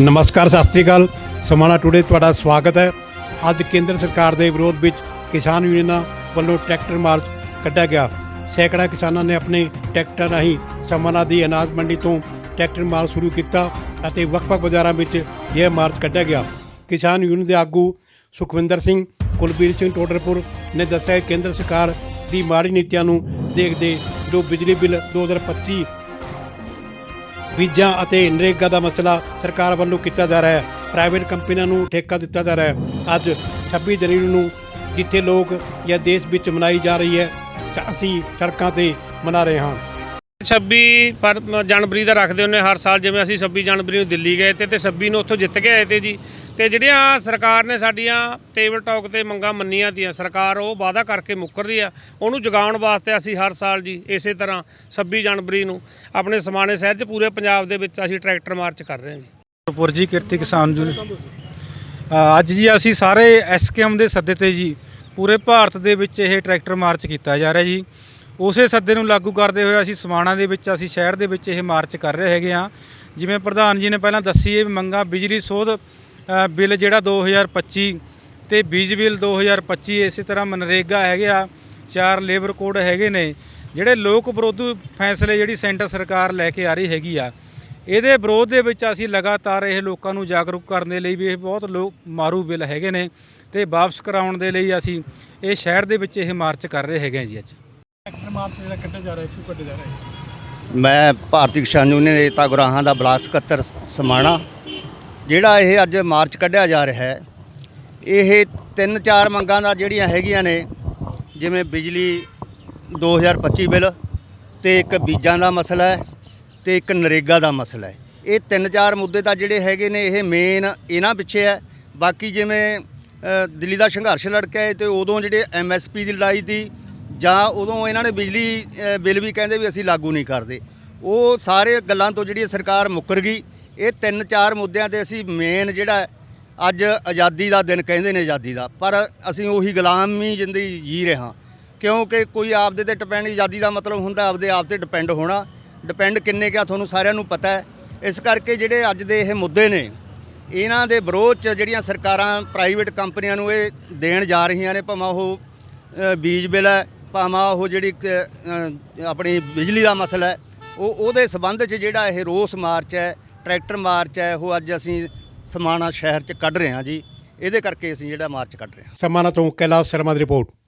ਨਮਸਕਾਰ, ਸਤਿ ਸ੍ਰੀ ਅਕਾਲ। ਸਮਾਣਾ ਟੂਡੇ ਤੁਹਾਡਾ ਸਵਾਗਤ ਹੈ। ਅੱਜ ਕੇਂਦਰ ਸਰਕਾਰ ਦੇ ਵਿਰੋਧ ਵਿੱਚ ਕਿਸਾਨ ਯੂਨੀਅਨਾਂ ਵੱਲੋਂ ਟਰੈਕਟਰ ਮਾਰਚ ਕੱਢਿਆ ਗਿਆ। ਸੈਂਕੜਾ ਕਿਸਾਨਾਂ ਨੇ ਆਪਣੇ ਟਰੈਕਟਰ ਰਾਹੀਂ ਸਮਾਣਾ ਦੀ ਅਨਾਜ ਮੰਡੀ ਤੋਂ ਟਰੈਕਟਰ ਮਾਰਚ ਸ਼ੁਰੂ ਕੀਤਾ ਅਤੇ ਵੱਖ-ਵੱਖ ਬਾਜ਼ਾਰਾਂ ਵਿੱਚ ਇਹ ਮਾਰਚ ਕੱਢਿਆ ਗਿਆ। ਕਿਸਾਨ ਯੂਨੀਅਨ ਦੇ ਆਗੂ ਸੁਖਵਿੰਦਰ ਸਿੰਘ, ਕੁਲਬੀਰ ਸਿੰਘ ਟੋਡਰਪੁਰ ਨੇ ਦੱਸਿਆ ਕਿ ਕੇਂਦਰ ਸਰਕਾਰ ਦੀ ਮਾੜੀ ਨੀਤੀਆਂ ਨੂੰ ਦੇਖਦੇ ਜੋ ਬਿਜਲੀ ਬਿੱਲ 2025 ਬੀਜਾਂ ਅਤੇ ਨਰੇਗਾ ਦਾ ਮਸਲਾ ਸਰਕਾਰ ਵੱਲੋਂ ਕੀਤਾ ਜਾ ਰਿਹਾ ਹੈ। ਪ੍ਰਾਈਵੇਟ ਕੰਪਨੀਆਂ ਨੂੰ ਠੇਕਾ ਦਿੱਤਾ ਜਾ ਰਿਹਾ ਹੈ। ਅੱਜ 26 ਜਨਵਰੀ ਨੂੰ ਜਿੱਥੇ ਲੋਕ ਜਾਂ ਦੇਸ਼ ਵਿੱਚ ਮਨਾਈ ਜਾ ਰਹੀ ਹੈ ਅਸੀਂ ਸੜਕਾਂ ਤੇ ਮਨਾ ਰਹੇ ਹਾਂ। 26 ਪਰ ਜਨਵਰੀ ਦਾ ਰੱਖਦੇ ਹੁੰਨੇ ਹਰ ਸਾਲ ਜਿਵੇਂ ਅਸੀਂ 26 ਜਨਵਰੀ ਨੂੰ ਦਿੱਲੀ ਗਏ ਤੇ ਤੇ 26 ਨੂੰ ਉੱਥੋਂ ਜਿੱਤ ਕੇ ਆਏ ਤੇ ਜੀ। ਤੇ ਜਿਹੜੀਆਂ ਸਰਕਾਰ ਨੇ ਸਾਡੀਆਂ ਟੇਬਲ ਟਾਕ ਤੇ ਮੰਗਾਂ ਮੰਨੀਆਂ ਤੀਆਂ, ਸਰਕਾਰ ਉਹ ਵਾਅਦਾ ਕਰਕੇ ਮੁੱਕਰ ਰਹੀ ਆ, ਉਹਨੂੰ ਜਗਾਉਣ ਵਾਸਤੇ ਅਸੀਂ ਹਰ ਸਾਲ ਜੀ ਇਸੇ ਤਰ੍ਹਾਂ 26 ਜਨਵਰੀ ਨੂੰ ਆਪਣੇ ਸਮਾਣੇ ਸ਼ਹਿਰ 'ਚ ਪੂਰੇ ਪੰਜਾਬ ਦੇ ਵਿੱਚ ਅਸੀਂ ਟਰੈਕਟਰ ਮਾਰਚ ਕਰ ਰਹੇ ਹਾਂ ਜੀ। ਗੁਰਪੁਰ ਜੀ, ਕਿਰਤੀ ਕਿਸਾਨ ਜੀ ਅੱਜ ਜੀ ਅਸੀਂ ਸਾਰੇ ਐਸਕੇਐਮ ਦੇ ਸੱਦੇ ਤੇ ਜੀ ਪੂਰੇ ਭਾਰਤ ਦੇ ਵਿੱਚ ਇਹ ਟਰੈਕਟਰ ਮਾਰਚ ਕੀਤਾ ਜਾ ਰਿਹਾ ਜੀ। ਉਸੇ ਸੱਦੇ ਨੂੰ ਲਾਗੂ ਕਰਦੇ ਹੋਏ ਅਸੀਂ ਸਮਾਣਾ ਦੇ ਵਿੱਚ, ਅਸੀਂ ਸ਼ਹਿਰ ਦੇ ਵਿੱਚ ਇਹ ਮਾਰਚ ਕਰ ਰਹੇ ਹੈਗੇ ਆ ਜਿਵੇਂ ਪ੍ਰਧਾਨ ਜੀ ਨੇ ਪਹਿਲਾਂ ਦੱਸੀ, ਇਹ ਮੰਗਾ ਬਿਜਲੀ ਸੋਧ ਬਿੱਲ ਜਿਹੜਾ 2025 ਤੇ ਬੀਜ ਬਿੱਲ 2025 ਇਸੇ ਤਰ੍ਹਾਂ ਮਨਰੇਗਾ ਹੈਗੇ ਆ ਚਾਰ ਲੇਬਰ ਕੋਡ ਹੈਗੇ ਨੇ ਜਿਹੜੇ ਲੋਕ ਵਿਰੋਧੀ ਫੈਸਲੇ ਜਿਹੜੀ ਸੈਂਟਰ ਸਰਕਾਰ ਲੈ ਕੇ ਆ ਰਹੀ ਹੈਗੀ ਆ ਇਹਦੇ ਵਿਰੋਧ ਦੇ ਵਿੱਚ ਅਸੀਂ ਲਗਾਤਾਰ ਇਹ ਲੋਕਾਂ ਨੂੰ ਜਾਗਰੂਕ ਕਰਨ ਦੇ ਲਈ ਵੀ ਇਹ ਬਹੁਤ ਲੋਕ ਮਾਰੂ ਬਿੱਲ ਹੈਗੇ ਨੇ ਤੇ ਵਾਪਸ ਕਰਾਉਣ ਦੇ ਲਈ ਅਸੀਂ ਇਹ ਸ਼ਹਿਰ ਦੇ ਵਿੱਚ ਇਹ ਮਾਰਚ ਕਰ ਰਹੇ ਹੈਗੇ ਹਾਂ ਜੀ ਅੱਜ। ਮੈਂ ਭਾਰਤੀ ਕਿਸਾਨ ਯੂਨੀਅਨ ਏਕਤਾ ਗੁਰਾਹਾਂ ਦਾ ਬਲਾਕ ਸਕੱਤਰ ਸਮਾਣਾ ਜਿਹੜਾ ਇਹ ਅੱਜ ਮਾਰਚ ਕੱਢਿਆ ਜਾ ਰਿਹਾ ਹੈ, ਇਹ ਤਿੰਨ ਚਾਰ ਮੰਗਾਂ ਦਾ ਜਿਹੜੀਆਂ ਹੈਗੀਆਂ ਨੇ, ਜਿਵੇਂ ਬਿਜਲੀ 2025 ਬਿੱਲ ਤੇ ਇੱਕ ਬੀਜਾਂ ਦਾ ਮਸਲਾ ਹੈ ਤੇ ਇੱਕ ਨਰੇਗਾ ਦਾ ਮਸਲਾ ਹੈ। ਇਹ ਤਿੰਨ ਚਾਰ ਮੁੱਦੇ ਤਾਂ ਜਿਹੜੇ ਹੈਗੇ ਨੇ, ਇਹ ਮੇਨ ਇਹਨਾਂ ਪਿੱਛੇ ਹੈ। ਬਾਕੀ ਜਿਵੇਂ ਦਿੱਲੀ ਦਾ ਸੰਘਰਸ਼ ਲੜਕਿਆ ਕੇ ਆਏ ਤੇ ਉਦੋਂ ਜਿਹੜੇ ਐਮਐਸਪੀ ਦੀ ਲੜਾਈ ਦੀ ਜਾਂ ਉਦੋਂ ਇਹਨਾਂ ਨੇ ਬਿਜਲੀ ਬਿੱਲ ਵੀ ਕਹਿੰਦੇ ਵੀ ਅਸੀਂ ਲਾਗੂ ਨਹੀਂ ਕਰਦੇ। ਉਹ ਸਾਰੇ ਗੱਲਾਂ ਤੋਂ ਜਿਹੜੀ ਸਰਕਾਰ ਮੁੱਕਰ ਗਈ। ਇਹ ਤਿੰਨ ਚਾਰ ਮੁੱਦਿਆਂ ਤੇ ਅਸੀਂ ਮੇਨ ਜਿਹੜਾ ਅੱਜ ਆਜ਼ਾਦੀ ਦਾ ਦਿਨ ਕਹਿੰਦੇ ਨੇ ਆਜ਼ਾਦੀ ਦਾ, ਪਰ ਅਸੀਂ ਉਹੀ ਗੁਲਾਮੀ ਜ਼ਿੰਦਗੀ ਜੀ ਰਹੇ ਹਾਂ। ਕਿਉਂਕਿ ਕੋਈ ਆਪਦੇ ਤੇ ਡਿਪੈਂਡ ਆਜ਼ਾਦੀ ਦਾ ਮਤਲਬ ਹੁੰਦਾ ਆਪਦੇ ਆਪ ਤੇ ਡਿਪੈਂਡ ਹੋਣਾ। ਡਿਪੈਂਡ ਕਿੰਨੇ ਕਿਆ ਤੁਹਾਨੂੰ ਸਾਰਿਆਂ ਨੂੰ ਪਤਾ ਹੈ। ਇਸ ਕਰਕੇ ਜਿਹੜੇ ਅੱਜ ਦੇ ਇਹ ਮੁੱਦੇ ਨੇ, ਇਹਨਾਂ ਦੇ ਵਿਰੋਧ ਚ ਜਿਹੜੀਆਂ ਸਰਕਾਰਾਂ ਪ੍ਰਾਈਵੇਟ ਕੰਪਨੀਆਂ ਨੂੰ ਇਹ ਦੇਣ ਜਾ ਰਹੀਆਂ ਨੇ, ਭਾਵੇਂ ਉਹ ਬੀਜ ਬਿੱਲ ਹੈ, ਭਾਵੇਂ ਉਹ ਜਿਹੜੀ ਆਪਣੀ ਬਿਜਲੀ ਦਾ ਮਸਲਾ ਹੈ, ਉਹ ਉਹਦੇ ਸਬੰਧ 'ਚ ਜਿਹੜਾ ਇਹ ਰੋਸ ਮਾਰਚ ਹੈ ਟਰੈਕਟਰ ਮਾਰਚ ਹੈ, ਉਹ ਅੱਜ ਅਸੀਂ ਸਮਾਣਾ ਸ਼ਹਿਰ 'ਚ ਕੱਢ ਰਹੇ ਹਾਂ ਜੀ। ਇਹਦੇ ਕਰਕੇ ਅਸੀਂ ਜਿਹੜਾ ਮਾਰਚ ਕੱਢ ਰਹੇ ਹਾਂ। ਸਮਾਣਾ ਤੋਂ ਕੈਲਾਸ਼ ਸ਼ਰਮਾ ਦੀ ਰਿਪੋਰਟ।